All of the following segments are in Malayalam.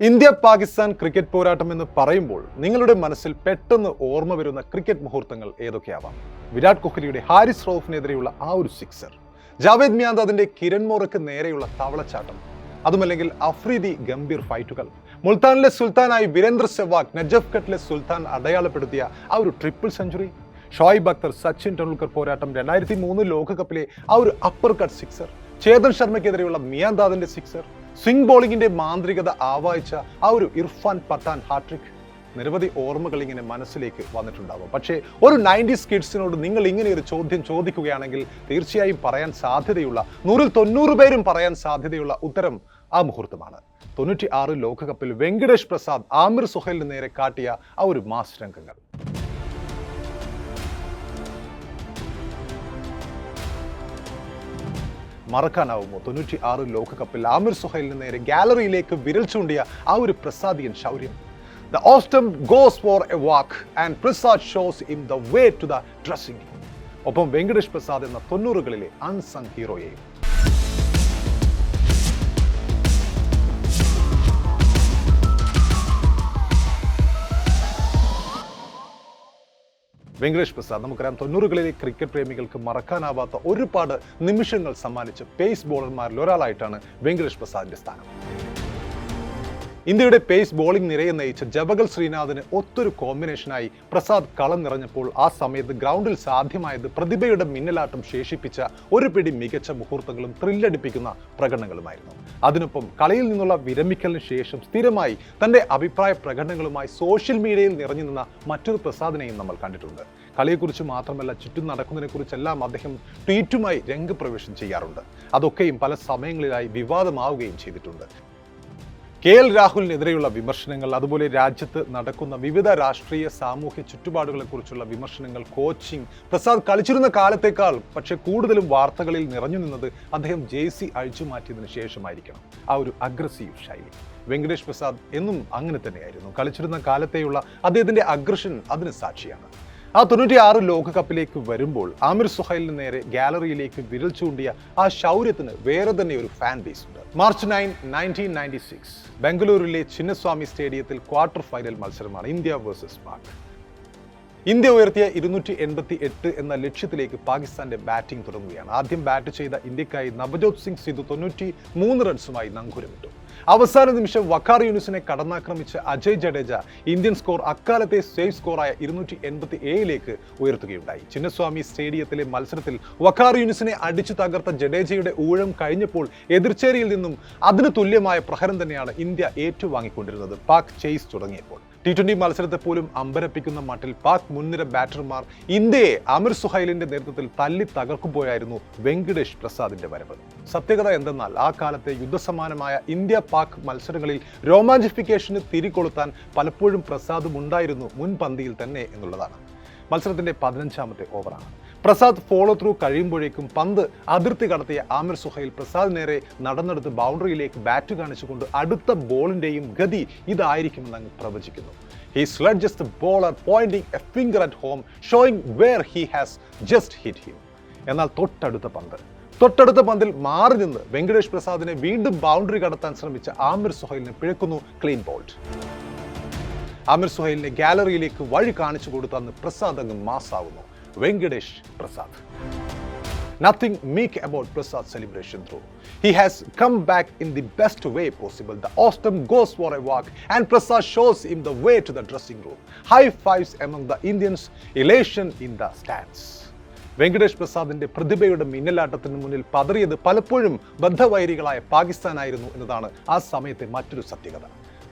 ഇന്ത്യ പാകിസ്ഥാൻ ക്രിക്കറ്റ് പോരാട്ടം എന്ന് പറയുമ്പോൾ നിങ്ങളുടെ മനസ്സിൽ പെട്ടെന്ന് ഓർമ്മ വരുന്ന ക്രിക്കറ്റ് മുഹൂർത്തങ്ങൾ ഏതൊക്കെയാവാം? വിരാട് കോഹ്ലിയുടെ ഹാരിസ് റൌഫിനെതിരെയുള്ള ആ ഒരു സിക്സർ ജാവേദ് മിയാന്താദിന്റെ കിരൺ മോറയ്ക്ക് നേരെയുള്ള തവളച്ചാട്ടം അതുമല്ലെങ്കിൽ അഫ്രീദി ഗംഭീർ ഫൈറ്റുകൾ. മുൾത്താനിലെ സുൽത്താനായി വീരേന്ദ്ര സെവാഗ് നജഫ് ഘട്ടിലെ സുൽത്താൻ അടയാളപ്പെടുത്തിയ ആ ഒരു ട്രിപ്പിൾ സെഞ്ചുറി ഷോയിബ് അക്തർ സച്ചിൻ ടെണ്ടുൽക്കർ പോരാട്ടം രണ്ടായിരത്തി മൂന്ന് ലോകകപ്പിലെ ആ ഒരു അപ്പർ കട്ട് സിക്സർ ചേതൻ ശർമ്മയ്ക്കെതിരെയുള്ള മിയാന്താദിന്റെ സിക്സർ സ്വിംഗ് ബോളിങ്ങിന്റെ മാന്ത്രികത ആവാഹിച്ച ആ ഒരു ഇർഫാൻ പത്താൻ ഹാട്രിക് നിരവധി ഓർമ്മകൾ ഇങ്ങനെ മനസ്സിലേക്ക് വന്നിട്ടുണ്ടാവും. പക്ഷേ ഒരു നയന്റീസ് കിഡ്സിനോട് നിങ്ങൾ ഇങ്ങനെ ഒരു ചോദ്യം ചോദിക്കുകയാണെങ്കിൽ തീർച്ചയായും പറയാൻ സാധ്യതയുള്ള നൂറിൽ തൊണ്ണൂറ് പേരും പറയാൻ സാധ്യതയുള്ള ഉത്തരം ആ മുഹൂർത്തമാണ്. തൊണ്ണൂറ്റി ആറ് ലോകകപ്പിൽ വെങ്കടേഷ് പ്രസാദ് ആമിർ സുഹേലിന് നേരെ കാട്ടിയ ആ ഒരു മാസ് രംഗങ്ങൾ. മറക്കാനാവുമോ? തൊണ്ണൂറ്റി ആറ് ലോകകപ്പിൽ ആമിർ സുഹൈലിന് നേരെ ഗാലറിയിലേക്ക് വിരൽ ചൂണ്ടിയ ആ ഒരു പ്രസാദിയൻ ശൗര്യം. The ഓസ്റ്റം goes for a walk and Prasad shows in the way to the dressing ഒപ്പം വെങ്കടേഷ് പ്രസാദ് എന്ന തൊണ്ണൂറുകളിലെ അൺസങ് ഹീറോയെയും വെങ്കടേഷ് പ്രസാദ് നമുക്കറിയാം തൊണ്ണൂറുകളിലെ ക്രിക്കറ്റ് പ്രേമികൾക്ക് മറക്കാനാവാത്ത ഒരുപാട് നിമിഷങ്ങൾ സമ്മാനിച്ച പേസ് ബോളർമാരിൽ ഒരാളായിട്ടാണ് വെങ്കടേഷ് പ്രസാദിന്റെ സ്ഥാനം. ഇന്ത്യയുടെ പേസ് ബോളിംഗ് നിരയെ നയിച്ച ജബഗൽ ശ്രീനാഥിന് ഒത്തൊരു കോമ്പിനേഷനായി പ്രസാദ് കളം നിറഞ്ഞപ്പോൾ ആ സമയത്ത് ഗ്രൗണ്ടിൽ സാധ്യമായത് പ്രതിഭയുടെ മിന്നലാട്ടം ശേഷിപ്പിച്ച ഒരു പിടി മികച്ച മുഹൂർത്തങ്ങളും ത്രില്ലടിപ്പിക്കുന്ന പ്രകടനങ്ങളുമായിരുന്നു. അതിനൊപ്പം കളിയിൽ നിന്നുള്ള വിരമിക്കലിന് ശേഷം സ്ഥിരമായി തന്റെ അഭിപ്രായ പ്രകടനങ്ങളുമായി സോഷ്യൽ മീഡിയയിൽ നിറഞ്ഞു നിന്ന മറ്റൊരു പ്രസാദിനെയും നമ്മൾ കണ്ടിട്ടുണ്ട്. കളിയെക്കുറിച്ച് മാത്രമല്ല ചുറ്റും നടക്കുന്നതിനെക്കുറിച്ചെല്ലാം അദ്ദേഹം ട്വീറ്റുമായി രംഗപ്രവേശം ചെയ്യാറുണ്ട്. അതൊക്കെയും പല സമയങ്ങളിലായി വിവാദമാവുകയും ചെയ്തിട്ടുണ്ട്. കെ എൽ രാഹുലിനെതിരെയുള്ള വിമർശനങ്ങൾ അതുപോലെ രാജ്യത്ത് നടക്കുന്ന വിവിധ രാഷ്ട്രീയ സാമൂഹ്യ ചുറ്റുപാടുകളെക്കുറിച്ചുള്ള വിമർശനങ്ങൾ കോച്ചിങ്. പ്രസാദ് കളിച്ചിരുന്ന കാലത്തേക്കാൾ പക്ഷേ കൂടുതലും വാർത്തകളിൽ നിറഞ്ഞു നിന്നത് അദ്ദേഹം ജെ സി അഴിച്ചു മാറ്റിയതിനു ശേഷമായിരിക്കണം. ആ ഒരു അഗ്രസീവ് ശൈലി. വെങ്കടേഷ് പ്രസാദ് എന്നും അങ്ങനെ തന്നെയായിരുന്നു. കളിച്ചിരുന്ന കാലത്തെയുള്ള അദ്ദേഹത്തിന്റെ അഗ്രഷൻ അതിന് സാക്ഷിയാണ്. ആ തൊണ്ണൂറ്റി ആറ് ലോകകപ്പിലേക്ക് വരുമ്പോൾ ആമിർ സുഹൈലിന് നേരെ ഗാലറിയിലേക്ക് വിരൽ ചൂണ്ടിയ ആ ശൗര്യത്തിന് വേറെ തന്നെ ഒരു ഫാൻ ബേസ് ഉണ്ട്. March nine nineteen ninety six ബംഗളൂരുവിലെ ചിന്നസ്വാമി സ്റ്റേഡിയത്തിൽ ക്വാർട്ടർ ഫൈനൽ മത്സരമാണ് ഇന്ത്യ വേഴ്സസ് പാക് ഇന്ത്യ ഉയർത്തിയ ഇരുന്നൂറ്റി എൺപത്തി എട്ട് എന്ന ലക്ഷ്യത്തിലേക്ക് പാകിസ്ഥാന്റെ ബാറ്റിംഗ് തുടങ്ങുകയാണ്. ആദ്യം ബാറ്റ് ചെയ്ത ഇന്ത്യക്കായി നവജോത് സിംഗ് സിധു തൊണ്ണൂറ്റി മൂന്ന് റൺസുമായി നങ്കൂരമിട്ടു അവസാന നിമിഷം വക്കാർ യൂണിസിനെ കടന്നാക്രമിച്ച അജയ് ജഡേജ ഇന്ത്യൻ സ്കോർ അക്കാലത്തെ സേഫ് സ്കോറായ ഇരുന്നൂറ്റി എൺപത്തി ഏഴിലേക്ക് ഉയർത്തുകയുണ്ടായി. ചിന്നസ്വാമി സ്റ്റേഡിയത്തിലെ മത്സരത്തിൽ വക്കാർ യൂണിസിനെ അടിച്ചു തകർത്ത ജഡേജയുടെ ഊഴം കഴിഞ്ഞപ്പോൾ എതിർച്ചേരിയിൽ നിന്നും അതിന് തുല്യമായ പ്രഹരം തന്നെയാണ് ഇന്ത്യ ഏറ്റുവാങ്ങിക്കൊണ്ടിരുന്നത്. പാക് ചെയ്സ് തുടങ്ങിയപ്പോൾ. ടി ട്വന്റി മത്സരത്തെ പോലും അമ്പരപ്പിക്കുന്ന മട്ടിൽ പാക് മുൻനിര ബാറ്റർമാർ ഇന്ത്യയെ അമിർ സുഹൈലിന്റെ നേതൃത്വത്തിൽ തല്ലി തകർക്കുമ്പോഴായിരുന്നു വെങ്കടേഷ് പ്രസാദിന്റെ വരവ്. സത്യകഥ എന്തെന്നാൽ ആ കാലത്തെ യുദ്ധസമാനമായ ഇന്ത്യ പാക് മത്സരങ്ങളിൽ രോമാഞ്ചിഫിക്കേഷന് തിരികൊളുത്താൻ പലപ്പോഴും പ്രസാദും ഉണ്ടായിരുന്നു മുൻപന്തിയിൽ തന്നെ എന്നുള്ളതാണ്. മത്സരത്തിന്റെ പതിനഞ്ചാമത്തെ ഓവറാണ്. പ്രസാദ് ഫോളോ ത്രൂ കഴിയുമ്പോഴേക്കും പന്ത് അതിർത്തി കടത്തിയ ആമിർ സുഹൈൽ പ്രസാദ് നേരെ നടന്നെടുത്ത് ബൗണ്ടറിയിലേക്ക് ബാറ്റ് കാണിച്ചുകൊണ്ട് അടുത്ത ബോളിന്റെയും ഗതി ഇതായിരിക്കുമെന്ന് അങ്ങ് പ്രവചിക്കുന്നു. He sledges the bowler pointing a finger at home showing where he has just hit him എന്നാൽ തൊട്ടടുത്ത പന്ത്. തൊട്ടടുത്ത പന്തിൽ മാറി നിന്ന് വെങ്കടേഷ് പ്രസാദിനെ വീണ്ടും ബൗണ്ടറി കടത്താൻ ശ്രമിച്ച ആമിർ സുഹൈലിനെ പിഴക്കുന്നു ക്ലീൻ ബോൾട്ട്. ആമിർ സുഹൈലിനെ ഗാലറിയിലേക്ക് വഴി കാണിച്ചു കൊടുത്ത അന്ന് പ്രസാദ് അങ്ങ് മാസാവുന്നു Venkatesh Prasad. Nothing make about Prasad celebration through he has come back in the best way possible the awesome goes for a walk and Prasad shows in the way to the dressing room high fives among the Indians elation in the stands Venkatesh പ്രസാദിന്റെ പ്രതിഭയുടെ മിന്നലാട്ടത്തിന് മുന്നിൽ പതറിയത് പലപ്പോഴും ബദ്ധവൈരികളായ പാകിസ്ഥാനായിരുന്നു എന്നതാണ് ആ സമയത്തെ മറ്റൊരു സത്യകഥ.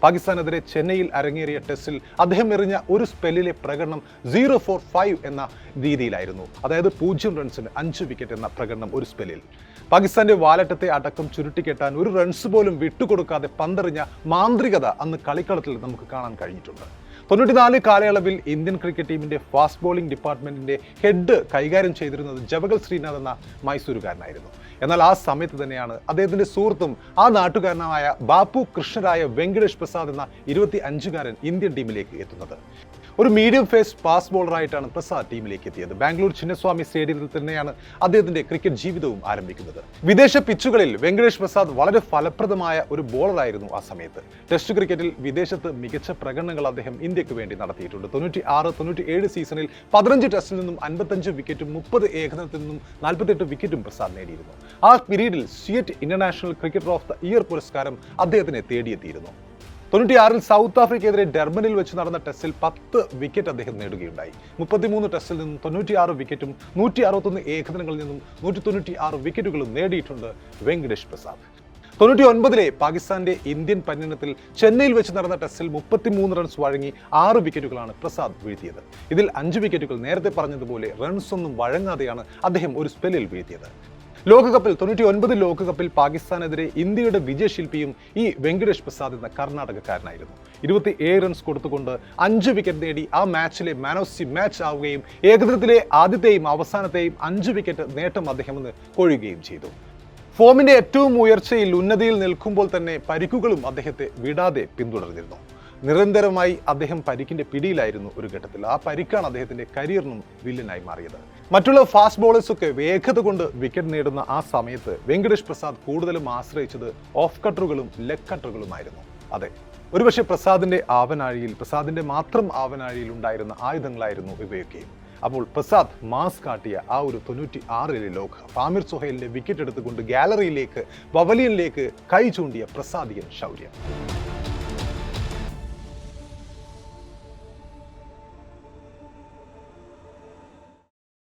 പാകിസ്ഥാനെതിരെ ചെന്നൈയിൽ അരങ്ങേറിയ ടെസ്റ്റിൽ അദ്ദേഹം എറിഞ്ഞ ഒരു സ്പെല്ലിലെ പ്രകടനം സീറോ ഫോർ ഫൈവ് എന്ന രീതിയിലായിരുന്നു. അതായത് പൂജ്യം റൺസിന് അഞ്ച് വിക്കറ്റ് എന്ന പ്രകടനം ഒരു സ്പെല്ലിൽ. പാകിസ്ഥാന്റെ വാലറ്റത്തെ അടക്കം ചുരുട്ടിക്കെട്ടാൻ ഒരു റൺസ് പോലും വിട്ടുകൊടുക്കാതെ പന്തെറിഞ്ഞ മാന്ത്രികത അന്ന് കളിക്കളത്തിൽ നമുക്ക് കാണാൻ കഴിഞ്ഞിട്ടുണ്ട്. തൊണ്ണൂറ്റിനാല് കാലയളവിൽ ഇന്ത്യൻ ക്രിക്കറ്റ് ടീമിന്റെ ഫാസ്റ്റ് ബോളിംഗ് ഡിപ്പാർട്ട്മെന്റിന്റെ ഹെഡ് കൈകാര്യം ചെയ്തിരുന്നത് ജവഗൽ ശ്രീനാഥ് എന്ന മൈസൂരുകാരനായിരുന്നു. എന്നാൽ ആ സമയത്ത് തന്നെയാണ് അദ്ദേഹത്തിന്റെ സുഹൃത്തും ആ നാട്ടുകാരനായ ബാപ്പു കൃഷ്ണരായ വെങ്കടേഷ് പ്രസാദ് എന്ന ഇരുപത്തി അഞ്ചുകാരൻ ഇന്ത്യൻ ടീമിലേക്ക് എത്തുന്നത്. ഒരു മീഡിയം ഫേസ് ഫാസ്റ്റ് ബോളറായിട്ടാണ് പ്രസാദ് ടീമിലേക്ക് എത്തിയത്. ബാംഗ്ലൂർ ചിന്നസ്വാമി സ്റ്റേഡിയത്തിൽ തന്നെയാണ് അദ്ദേഹത്തിന്റെ ക്രിക്കറ്റ് ജീവിതവും ആരംഭിക്കുന്നത്. വിദേശ പിച്ചുകളിൽ വെങ്കടേഷ് പ്രസാദ് വളരെ ഫലപ്രദമായ ഒരു ബോളറായിരുന്നു ആ സമയത്ത്. ടെസ്റ്റ് ക്രിക്കറ്റിൽ വിദേശത്ത് മികച്ച പ്രകടനങ്ങൾ അദ്ദേഹം ഇന്ത്യയ്ക്ക് വേണ്ടി നടത്തിയിട്ടുണ്ട്. തൊണ്ണൂറ്റി ആറ് തൊണ്ണൂറ്റി ഏഴ് സീസണിൽ പതിനഞ്ച് ടെസ്റ്റിൽ നിന്നും അൻപത്തഞ്ച് വിക്കറ്റും മുപ്പത് ഏകദിനത്തിൽ നിന്നും നാൽപ്പത്തെട്ട് വിക്കറ്റും പ്രസാദ് നേടിയിരുന്നു. ആ പീരീഡിൽ CEAT international cricketer of the year പുരസ്കാരം അദ്ദേഹത്തിനെ തേടിയെത്തിയിരുന്നു. തൊണ്ണൂറ്റിയാറിൽ സൗത്ത് ആഫ്രിക്കയെതിരെ ഡെർബനിൽ വെച്ച് നടന്ന ടെസ്റ്റിൽ പത്ത് വിക്കറ്റ് അദ്ദേഹം നേടുകയുണ്ടായി. മുപ്പത്തിമൂന്ന് ടെസ്റ്റിൽ നിന്നും തൊണ്ണൂറ്റിയാറ് വിക്കറ്റും നൂറ്റി അറുപത്തൊന്ന് ഏകദിനങ്ങളിൽ നിന്നും നൂറ്റി തൊണ്ണൂറ്റി ആറ് വിക്കറ്റുകളും നേടിയിട്ടുണ്ട് വെങ്കടേഷ് പ്രസാദ്. തൊണ്ണൂറ്റി ഒൻപതിലെ പാകിസ്ഥാന്റെ ഇന്ത്യൻ പര്യടനത്തിൽ ചെന്നൈയിൽ വെച്ച് നടന്ന ടെസ്റ്റിൽ മുപ്പത്തിമൂന്ന് റൺസ് വഴങ്ങി ആറ് വിക്കറ്റുകളാണ് പ്രസാദ് വീഴ്ത്തിയത്. ഇതിൽ അഞ്ച് വിക്കറ്റുകൾ നേരത്തെ പറഞ്ഞതുപോലെ റൺസ് ഒന്നും വഴങ്ങാതെയാണ് അദ്ദേഹം ഒരു സ്പെല്ലിൽ വീഴ്ത്തിയത്. ലോകകപ്പിൽ തൊണ്ണൂറ്റി ഒൻപത് ലോകകപ്പിൽ പാകിസ്ഥാനെതിരെ ഇന്ത്യയുടെ വിജയശില്പിയും ഈ വെങ്കടേഷ് പ്രസാദ് എന്ന കർണാടകക്കാരനായിരുന്നു. ഇരുപത്തി ഏഴ് റൺസ് കൊടുത്തുകൊണ്ട് അഞ്ച് വിക്കറ്റ് നേടി ആ മാച്ചിലെ മാൻ ഓഫ് ദി മാച്ച് ആവുകയും ഏകദിനത്തിലെ ആദ്യത്തെയും അവസാനത്തെയും അഞ്ച് വിക്കറ്റ് നേട്ടം അദ്ദേഹം ഇന്ന് കൊഴിയുകയും ചെയ്തു ഫോമിന്റെ ഏറ്റവും ഉയർച്ചയിൽ ഉന്നതിയിൽ നിൽക്കുമ്പോൾ തന്നെ പരിക്കുകളും അദ്ദേഹത്തെ വിടാതെ പിന്തുടർന്നിരുന്നു. നിരന്തരമായി അദ്ദേഹം പരിക്കിന്റെ പിടിയിലായിരുന്നു ഒരു ഘട്ടത്തിൽ. ആ പരിക്കാണ് അദ്ദേഹത്തിന്റെ കരിയറിനും വില്ലനായി മാറിയത്. മറ്റുള്ള ഫാസ്റ്റ് ബോളേഴ്സൊക്കെ വേഗത കൊണ്ട് വിക്കറ്റ് നേടുന്ന ആ സമയത്ത് വെങ്കടേഷ് പ്രസാദ് കൂടുതലും ആശ്രയിച്ചത് ഓഫ് കട്ടറുകളും ലെഗ് കട്ടറുകളുമായിരുന്നു അതെ ഒരുപക്ഷെ പ്രസാദിന്റെ ആവനാഴിയിൽ പ്രസാദിന്റെ മാത്രം ആവനാഴിയിൽ ഉണ്ടായിരുന്ന ആയുധങ്ങളായിരുന്നു ഇവയൊക്കെയും. അപ്പോൾ പ്രസാദ് മാസ് കാട്ടിയ ആ ഒരു തൊണ്ണൂറ്റി ആറിലെ ലോക ആമിർ സുഹേലിന്റെ വിക്കറ്റ് എടുത്തുകൊണ്ട് ഗാലറിയിലേക്ക് പവലിയനിലേക്ക് കൈ ചൂണ്ടിയ പ്രസാദിയൻ ശൗര്യം.